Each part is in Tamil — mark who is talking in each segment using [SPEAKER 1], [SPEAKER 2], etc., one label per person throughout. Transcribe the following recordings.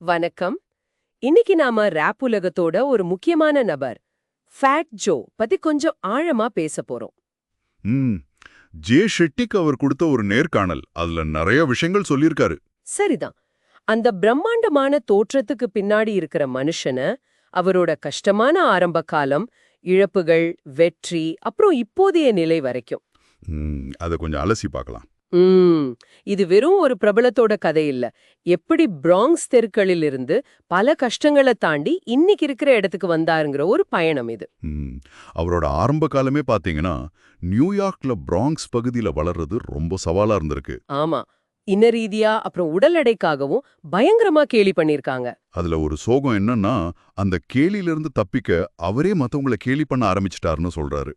[SPEAKER 1] வணக்கம். இன்னைக்கு நாம ரேப் உலகத்தோட ஒரு முக்கியமான நபர் ஃபேட் ஜோ பத்தி கொஞ்சம் ஆழமா பேச போறோம்.
[SPEAKER 2] ஜே ஷெட்டிக்கு அவர் கொடுத்த ஒரு நேர்காணல். அதுல நிறைய விஷயங்கள் சொல்லியிருக்காரு.
[SPEAKER 1] சரிதான். அந்த பிரம்மாண்டமான தோற்றத்துக்கு பின்னாடி இருக்கிற மனுஷன அவரோட கஷ்டமான ஆரம்ப காலம் இழப்புகள் வெற்றி அப்புறம் இப்போதைய நிலை வரைக்கும்.
[SPEAKER 2] அதை கொஞ்சம் அலசி பார்க்கலாம்.
[SPEAKER 1] ம். இது வெறும் ஒரு பிரபலத்தோட கதை இல்ல. எப்படி பிராங்ஸ் தெருக்களில் இருந்து பல கஷ்டங்களை தாண்டி இன்னைக்கு இருக்கிற இடத்துக்கு வந்தாருங்கிற ஒரு பயணம் இது.
[SPEAKER 2] அவரோட ஆரம்ப காலமே பாத்தீங்கன்னா நியூயார்க்ல பிராங்க்ஸ் பகுதியில வளர்றது ரொம்ப சவாலா இருந்திருக்கு.
[SPEAKER 1] ஆமா. இன்ன ரீதியா அப்புறம் உடல் எடைக்காகவும் பயங்கரமா கேலி பண்ணிருக்காங்க.
[SPEAKER 2] அதுல ஒரு சோகம் என்னன்னா அந்த கேலியிலிருந்து தப்பிக்க அவரே மத்தவங்கள கேலி பண்ண ஆரம்பிச்சிட்டாருன்னு சொல்றாரு.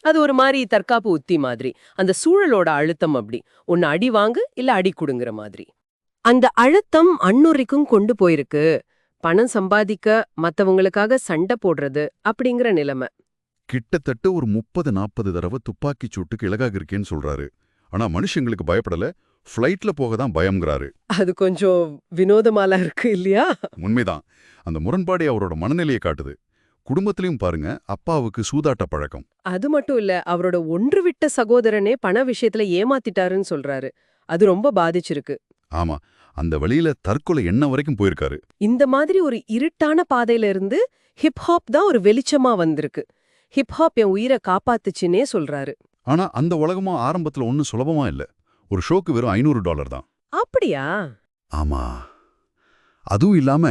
[SPEAKER 1] அது ஒரு மாதிரி தற்காப்பு உத்தி மாதிரி. அந்த சூழலோட அழுத்தம் அப்படி. ஒன்னு அடி வாங்கு இல்ல அடி குடுங்கிற மாதிரி. அந்த அழுத்தம் அன்னுரைக்கும் கொண்டு போயிருக்கு. பணம் சம்பாதிக்க மத்தவங்களுக்காக சண்டை போடுறது அப்படிங்கிற நிலைமை.
[SPEAKER 2] கிட்டத்தட்ட ஒரு முப்பது நாற்பது தடவை துப்பாக்கி சூட்டுக்கு இலகாக இருக்கேன்னு சொல்றாரு. ஆனா மனுஷங்களுக்கு பயப்படல. ஃப்ளைட்ல போக தான் பயம்ங்கிறாரு.
[SPEAKER 1] அது கொஞ்சம் வினோதமால இருக்கு இல்லையா?
[SPEAKER 2] உண்மைதான். அந்த முரண்பாடே அவரோட மனநிலையை காட்டுது. குடும்பத்திலையும் பாருங்க அப்பாவுக்கு சூதாட்ட பழக்கம்.
[SPEAKER 1] அது மட்டும் இல்ல அவரோட ஒன்று விட்ட சகோதரனே பண விஷயத்துல ஏமாத்திட்டாருன்னு சொல்றாரு. அது ரொம்ப பாதிச்சிருக்கு.
[SPEAKER 2] ஆமா அந்த வழியில தற்கொலை என்ன வரைக்கும் போயிருக்காரு.
[SPEAKER 1] இந்த மாதிரி ஒரு இருட்டான பாதையில இருந்து ஹிப்ஹாப் தான் ஒரு வெளிச்சமா வந்திருக்கு. ஹிப்ஹாப் என் உயிரை காப்பாத்துச்சுன்னே சொல்றாரு.
[SPEAKER 2] ஆனா அந்த உலகமும் ஆரம்பத்துல ஒன்னும் சுலபமா இல்ல. ஒரு ஷோக்கு வெறும் ஐநூறு டாலர் தான்.
[SPEAKER 1] அப்படியா?
[SPEAKER 2] ஆமா. அதுவும் இல்லாம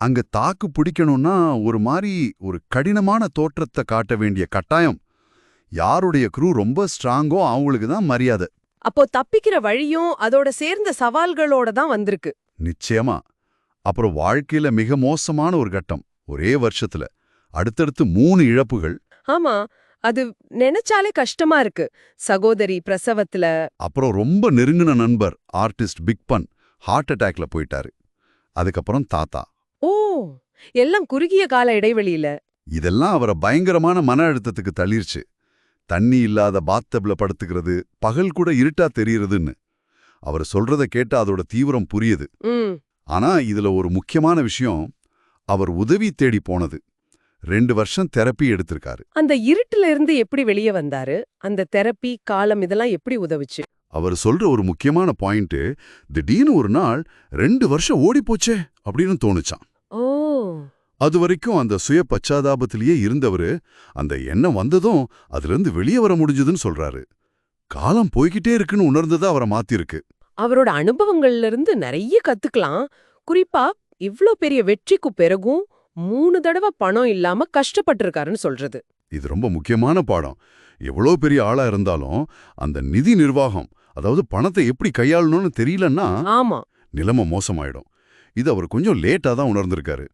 [SPEAKER 2] அங்க தாக்கு பிடிக்கணும்னா ஒரு மாதிரி ஒரு கடினமான தோற்றத்தை காட்ட வேண்டிய கட்டாயம். யாருடைய க்ரூ ரொம்ப ஸ்ட்ராங்கோ அவங்களுக்கு தான் மரியாதை.
[SPEAKER 1] அப்போ தப்பிக்கிற வழியும் அதோட சேர்ந்த சவால்களோட தான் வந்திருக்கு.
[SPEAKER 2] நிச்சயமா. அப்புறம் வாழ்க்கையில மிக மோசமான ஒரு கட்டம் ஒரே வருஷத்துல. அடுத்தடுத்து மூணு இழப்புகள்.
[SPEAKER 1] ஆமா அது நினைச்சாலே கஷ்டமா இருக்கு. சகோதரி பிரசவத்துல.
[SPEAKER 2] அப்புறம் ரொம்ப நெருங்கின நண்பர் ஆர்டிஸ்ட் பிக் பன் ஹார்ட் அட்டாக்ல போயிட்டாரு. அதுக்கப்புறம் தாத்தா.
[SPEAKER 1] ஓ எல்லாம் குறுகிய கால இடைவெளியில.
[SPEAKER 2] இதெல்லாம் அவரை பயங்கரமான மன அழுத்தத்துக்கு தள்ளிருச்சு. தண்ணி இல்லாத பாத்தப்ல படுத்துக்கிறது பகல் கூட இருட்டா தெரியறதுன்னு. அவர் சொல்றத கேட்டா அதோட தீவிரம் புரியுது. ஆனா இதுல ஒரு முக்கியமான விஷயம் அவர் உதவி தேடி போனது. ரெண்டு வருஷம் தெரப்பி எடுத்திருக்காரு.
[SPEAKER 1] அந்த இருட்டுல இருந்து எப்படி வெளியே வந்தாரு? அந்த தெரப்பி காலம் இதெல்லாம் எப்படி உதவுச்சு?
[SPEAKER 2] அவர் சொல்ற ஒரு முக்கியமான பாயிண்ட் திடீர்னு ஒரு நாள் ரெண்டு வருஷம் ஓடிப்போச்சே அப்படின்னு தோணுச்சான்
[SPEAKER 1] ஓ.
[SPEAKER 2] அது வரைக்கும் அந்த சுய பச்சாதாபத்திலேயே இருந்தவரு அந்த எண்ணம் வந்ததும் அதிலிருந்து வெளியே வர முடிஞ்சதுன்னு சொல்றாரு. காலம் போய்கிட்டே இருக்குன்னு உணர்ந்ததா அவரை மாத்திருக்கு.
[SPEAKER 1] அவரோட அனுபவங்கள்ல இருந்து நிறைய கத்துக்கலாம். குறிப்பா இவ்ளோ பெரிய வெற்றிக்கு பிறகும் மூணு தடவை பணம் இல்லாம கஷ்டப்பட்டிருக்காருன்னு சொல்றது.
[SPEAKER 2] இது ரொம்ப முக்கியமான பாடம். எவ்வளோ பெரிய ஆளா இருந்தாலும் அந்த நிதி நிர்வாகம் அதாவது பணத்தை எப்படி கையாளணும்னு தெரியலன்னா
[SPEAKER 1] ஆமா.
[SPEAKER 2] நிலைமை மோசமாயிடும். இது அவர் கொஞ்சம் லேட்டா தான் உணர்ந்திருக்காரு.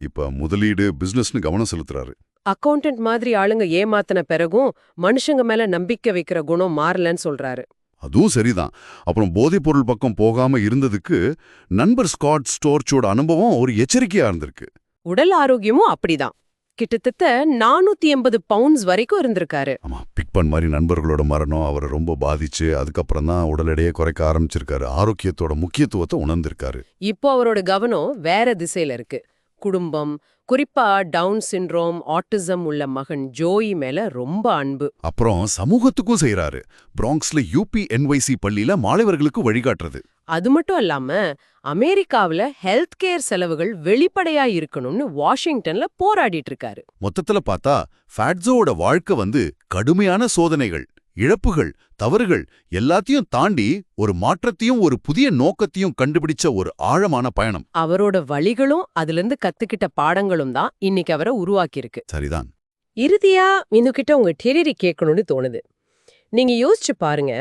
[SPEAKER 2] இப்ப முதலீடு பிசினஸ்னு கவனம் செலுத்துறாரு.
[SPEAKER 1] அக்கவுண்டன்ட் மாதிரி ஆளுங்க ஏமாத்தின பிறகும் மனுஷங்க மேல நம்பிக்கை வைக்கிற குணம் மாறலன்னு சொல்றாரு.
[SPEAKER 2] அதுவும் சரிதான். அப்புறம் போதைப் பொருள் பக்கம் போகாம இருந்ததுக்கு நண்பர் ஸ்காட் ஸ்டோர்ச்சோட அனுபவம் ஒரு எச்சரிக்கையா இருந்திருக்கு.
[SPEAKER 1] உடல் ஆரோக்கியமும் அப்படிதான். கிட்டத்தட்ட நானூத்தி எண்பது பவுண்ட்ஸ் வரைக்கும் இருந்திருக்காரு.
[SPEAKER 2] ஆமா பிக்பன் மாதிரி நண்பர்களோட மரணம் அவரை ரொம்ப பாதிச்சு அதுக்கப்புறம் தான் உடல் எடையை குறைக்க ஆரம்பிச்சிருக்காரு. ஆரோக்கியத்தோட முக்கியத்துவத்தை உணர்ந்திருக்காரு.
[SPEAKER 1] இப்போ அவரோட கவனம் வேற திசையில இருக்கு. குடும்பம் குறிப்பா டவுன் சிண்ட்ரோம் ஆட்டிசம் உள்ள மகன் ஜோயி மேல ரொம்ப அன்பு.
[SPEAKER 2] அப்புறம் சமூகத்துக்கும் செய்றாரு. பிராங்க்ஸ்ல யூபி என்வைசி பள்ளியில மாணவர்களுக்கு வழிகாட்டுறது.
[SPEAKER 1] அது மட்டும் இல்லாம அமெரிக்காவுல ஹெல்த் கேர் செலவுகள் வெளிப்படையா இருக்கணும்னு வாஷிங்டன்ல போராடிட்டு இருக்காரு.
[SPEAKER 2] மொத்தத்துல பார்த்தா ஃபேட்ஸோட வாழ்க்கை வந்து கடுமையான சோதனைகள் இழப்புகள் தவறுகள் எல்லாத்தையும் தாண்டி ஒரு மாற்றத்தையும் ஒரு புதிய நோக்கத்தையும் கண்டுபிடிச்ச ஒரு ஆழமான பயணம்.
[SPEAKER 1] அவரோட வழிகளும் அதுல இருந்து கத்துக்கிட்ட பாடங்களும் தான் இன்னைக்கு அவரை உருவாக்கியிருக்கு.
[SPEAKER 2] சரிதான்.
[SPEAKER 1] இறுதியா இன்னுகிட்ட உங்க டெரிரி கேட்கணும்னு தோணுது. நீங்க யோசிச்சு பாருங்க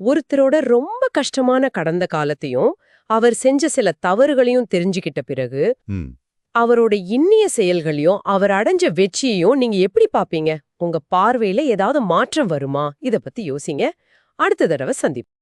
[SPEAKER 1] ஒருத்தரோட ரொம்ப கஷ்டமான கடந்த காலத்தையும் அவர் செஞ்ச சில தவறுகளையும் தெரிஞ்சுக்கிட்ட பிறகு அவரோட இன்னிய செயல்களையும் அவர் அடைஞ்ச வெற்றியையும் நீங்க எப்படி பாப்பீங்க? உங்க பார்வையில ஏதாவது மாற்றம் வருமா? இத பத்தி யோசிங்க. அடுத்த தடவை சந்திப்போம்.